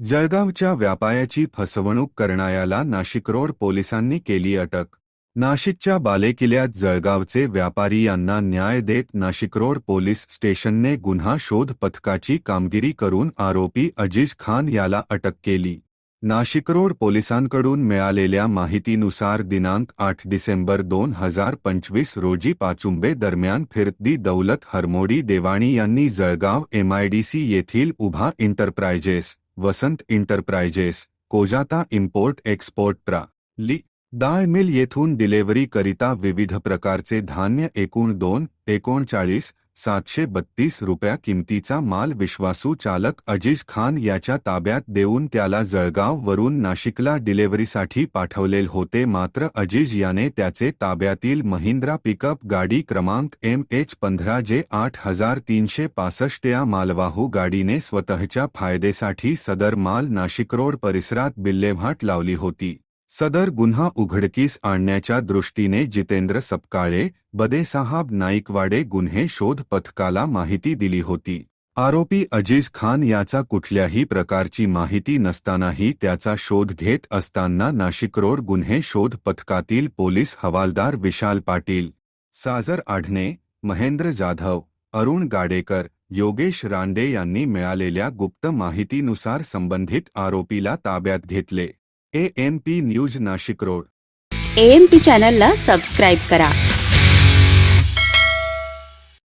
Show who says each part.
Speaker 1: जळगावच्या व्यापायाची फसवणूक करणाऱ्याला नाशिकरोड पोलिसांनी केली अटक. नाशिकच्या बालेकिल्ल्यात जळगावचे व्यापारी यांना न्याय देत नाशिकरोड पोलीस स्टेशनने गुन्हा शोध पथकाची कामगिरी करून आरोपी अजीज खान याला अटक केली. नाशिकरोड पोलिसांकडून मिळालेल्या माहितीनुसार दिनांक आठ डिसेंबर दोन हजार पंचवीस रोजी पाचुंबे दरम्यान फिरती दौलत हरमोडी देवाणी यांनी जळगाव एमआयडीसी येथील उभा इंटरप्रायजेस वसंत इंटरप्राइजेस कोजाता इम्पोर्ट एक्सपोर्ट प्रा. ली. दाळ मिल येथून डिलेव्हरीकरिता विविध प्रकारचे धान्य एकूण दोन एकोणचाळीस सातशे बत्तीस रुपया किमतीचा माल विश्वासू चालक अजीज खान याच्या ताब्यात देऊन त्याला जळगाव वरून नाशिकला डिलेव्हरीसाठी पाठवले होते. मात्र अजीज याने त्याचे ताब्यातील महिंद्रा पिकअप गाडी क्रमांक एम एच पंधरा जे आठ हजार तीनशे पासष्ट या मालवाहू गाडीने स्वतःच्या फायदेसाठी सदर माल नाशिकरोड परिसरात बिल्लेभाट लावली होती. सदर गुन्हा उघडकीस आणण्याच्या दृष्टीने जितेंद्र सपकाळे बदेसाहाब नाईकवाडे गुन्हे शोध पथकाला माहिती दिली होती. आरोपी अजीज खान याचा कुठल्याही प्रकारची माहिती नसतानाही त्याचा शोध घेत असताना नाशिकरोड गुन्हे शोध पथकातील पोलीस हवालदार विशाल पाटील साजर आढणे महेंद्र जाधव अरुण गाडेकर योगेश रांडे यांनी मिळालेल्या गुप्त माहितीनुसार संबंधित आरोपीला ताब्यात घेतले. A M P news Nashik road
Speaker 2: AMP चॅनलला सबस्क्राईब करा.